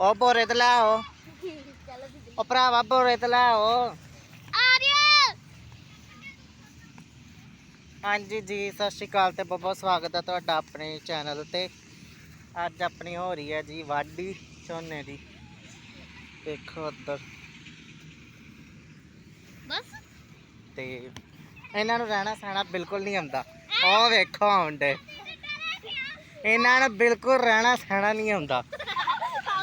ਉਹ ਬੋਰੇ ਤੇ ਲੈ ਆਓ। ਉਹ ਭਰਾਵਾ ਬੋਰੇ ਤੇ ਲੈ ਆਓ। ਆ ਰਿਹਾ ਹਾਂਜੀ ਜੀ ਸਤਿ ਸ਼੍ਰੀ ਅਕਾਲ ਤੇ ਬਹੁਤ ਬਹੁਤ ਸਵਾਗਤ ਹੈ ਤੁਹਾਡਾ ਆਪਣੇ ਚੈਨਲ ਤੇ। ਅੱਜ ਆਪਣੀ ਹੋ ਰਹੀ ਹੈ ਜੀ ਵਾਢੀ ਝੋਨੇ ਦੀ। ਦੇਖੋ ਉੱਧਰ। ਬਸ। ਤੇ ਇਹਨਾਂ ਨੂੰ ਰਹਿਣਾ ਸਹਿਣਾ ਬਿਲਕੁਲ ਨਹੀਂ ਆਉਂਦਾ। ਉਹ ਵੇਖੋ ਆਉਂਦੇ ਇਹਨਾਂ ਨੂੰ ਬਿਲਕੁਲ ਰਹਿਣਾ ਸਹਿਣਾ ਨਹੀਂ ਆਉਂਦਾ।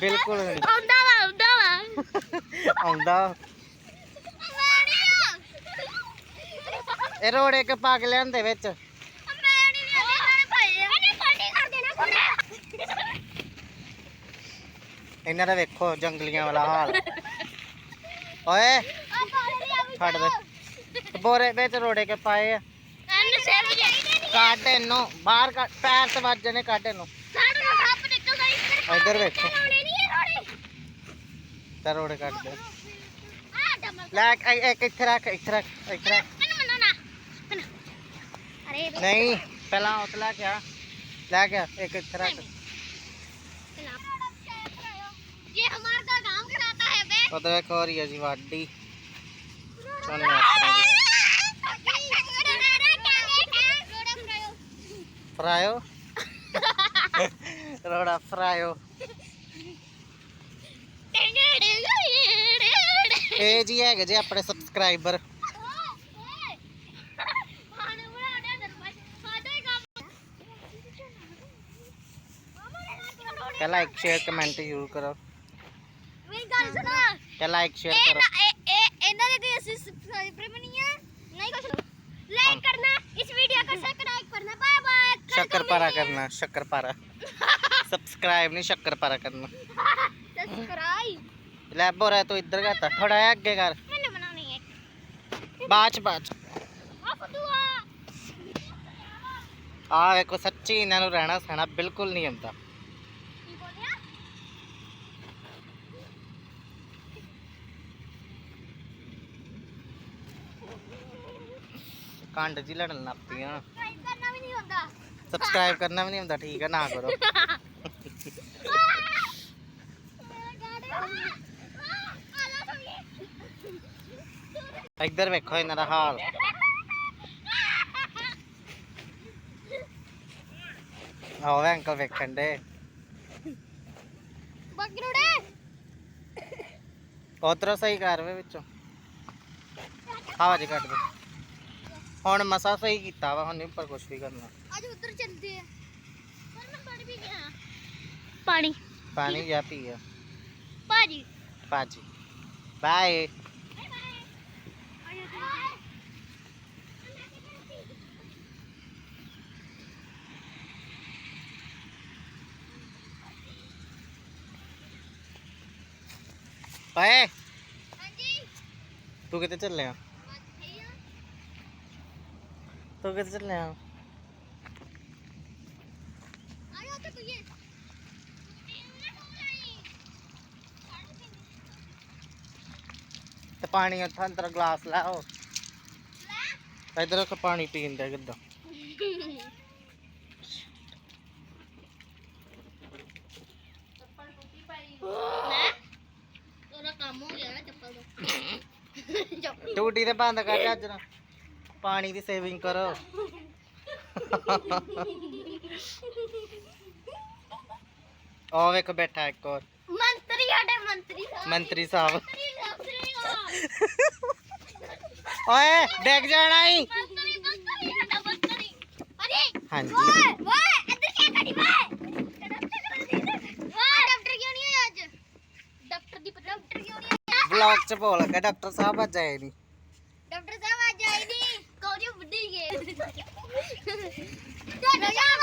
ਬਿਲਕੁਲ ਨਹੀਂ। ਆਉਂਦਾ ਵਾ ਆਉਂਦਾ ਵਾ। ਆਉਂਦਾ। ਇਹ ਰੋੜੇ ਕੇ ਪਾ ਕੇ ਲਿਆਂਦੇ ਵਿੱਚ। ਇਹਨਾਂ ਦਾ ਵੇਖੋ ਜੰਗਲੀਆਂ ਵਾਲਾ ਹਾਲ। ਓਏ ਛੱਡ ਦੇ। ਬੋਰੇ ਵਿੱਚ ਰੋੜੇ ਕੇ ਪਾਏ ਆ। ਕੱਢ ਇਹਨੂੰ ਬਾਹਰ ਕੱਢ ਪੈਰ ਤੇ ਵੱਜਣੇ ਕੱਢ ਇਹਨੂੰ। ਇੱਧਰ ਵੇਖੋ। दरोड़े काट दे लाख एक एक एक एक नहीं पहला उतला क्या क्या एक एक ये कराता है बे जी वाडी फ्रायो रोड़ा फ्रायो ਇਹ ਜੀ ਹੈਗੇ ਜੀ ਆਪਣੇ ਸਬਸਕ੍ਰਾਈਬਰ ਤੇ ਲਾਈਕ ਸ਼ੇਅਰ ਕਮੈਂਟ ਜ਼ਰੂਰ ਕਰੋ ਮੇਰੀ ਗੱਲ ਸੁਣੋ ਤੇ ਲਾਈਕ ਸ਼ੇਅਰ ਇਹ ਕਰੋ ਨਾ ਇਹ ਇਹ ਇਹਨਾਂ ਦੇ ਕੋਈ ਅਸੀਂ ਸਬਸਕ੍ਰਾਈਬਰ ਵੀ ਨਹੀਂ ਹੈ ਨਹੀਂ ਕੁਛ ਲਾਈਕ ਕਰਨਾ ਇਸ ਵੀਡੀਓ को सब्सक्राइब करना बाय बाय ਸ਼ੱਕਰਪਾਰਾ ਕਰਨਾ ਸ਼ੱਕਰਪਾਰਾ ਸਬਸਕ੍ਰਾਈਬ ਨਹੀਂ ਸ਼ੱਕਰਪਾਰਾ ਕਰਨਾ सब्सक्राइब ਲੈ ਬੋਰਾ ਤੂੰ ਇੱਧਰ ਕਰਤਾ ਥੋੜਾ ਜਿਹਾ ਅੱਗੇ ਕਰ मैंने बनानी है ਬਾਚ ਬਾਚ आप दुआ ਆ ਵੇਖੋ ਸੱਚੀ ਇਹਨਾਂ ਨੂੰ ਰਹਿਣਾ ਸਹਿਣਾ ਬਿਲਕੁਲ ਨਹੀਂ ਆਉਂਦਾ की बोलिया ਕੰਡ ਜੀ ਲੜਨ ਲੱਗ ਪਈਆਂ सब्सक्राइब करना भी नहीं होता ਸਬਸਕ੍ਰਾਈਬ ਕਰਨਾ ਵੀ ਨਹੀਂ ਹੁੰਦਾ ਠੀਕ ਹੈ ਨਾ ਕਰੋ ਇੱਧਰ ਵੇਖੋ ਇਹਨਾਂ ਦਾ ਹਾਲ। ਆਓ ਅੰਕਲ ਵੇਖਣ ਦੇ। ਬੱਕਰੂੜੇ। ਉਤਰੋ ਸਹੀ ਕਰ ਵੇ ਵਿੱਚੋਂ। ਹਵਾ ਜੀ ਕੱਢ ਦੇ। ਹੁਣ ਮਸਾ ਸਹੀ ਕੀਤਾ ਵਾ ਹੁਣ ਉੱਪਰ ਕੁਝ ਵੀ ਕਰਨਾ। ਅੱਜ ਉਧਰ ਚੱਲਦੇ ਆ। ਪਰ ਮੈਂ ਪਾਣੀ ਵੀ ਗਿਆ ਪਾਣੀ। ਪਾਣੀ ਜਾ ਪੀ ਗਿਆ ਭਾਜੀ। ਭਾਜੀ। ਬਾਏ ਓਏ ਹਾਂਜੀ। ਤੂੰ ਕਿੱਥੇ ਚੱਲਿਆ ਤੂੰ ਕਿੱਥੇ ਚੱਲਿਆ ਤੇ ਪਾਣੀ ਉੱਥਾਂ ਅੰਦਰ ਗਲਾਸ ਲਾਓ ਇਧਰ ਪਾਣੀ ਪੀਂਦਾ ਕਿੱਦਾਂ? ਟੂਟੀ ਤੇ ਬੰਦ ਕਰ ਦੇ ਅੱਜ ਨਾ। ਪਾਣੀ ਦੀ ਸੇਵਿੰਗ ਕਰੋ। ਉਹ ਵੇਖੋ ਬੈਠਾ ਇੱਕ ਹੋਰ। ਮੰਤਰੀ ਸਾਡੇ ਮੰਤਰੀ ਸਾਹਿਬ। ਮੰਤਰੀ ਸਾਹਿਬ। ਓਏ ਡਿੱਗ ਜਾਣਾ ਈ। ਮੰਤਰੀ ਮੰਤਰੀ ਸਾਡਾ ਮੰਤਰੀ। ਅਰੇ ਹਾਂਜੀ। ਓਏ ਓਏ ਇੱਧਰ ਕੀ ਕਰੀ ਓਏ? ਡਾਕਟਰ ਕਿਉਂ ਨਹੀਂ ਆਇਆ ਅੱਜ? ਡਾਕਟਰ ਦੀ ਡਾਕਟਰ ਕਿਉਂ ਨਹੀਂ ਆਇਆ? ਵਲੌਗ ਚ ਬੋਲ ਕੇ ਡਾਕਟਰ ਸਾਹਿਬ ਅੱਜ ਆਏ ਨਹੀਂ ਡਾਕਟਰ ਸਾਹਿਬ ਅੱਜ ਆਏ ਨਹੀਂ ਕੋਰੀ ਬੁੱਢੀ ਗਏ ਡਾਕਟਰ ਸਾਹਿਬ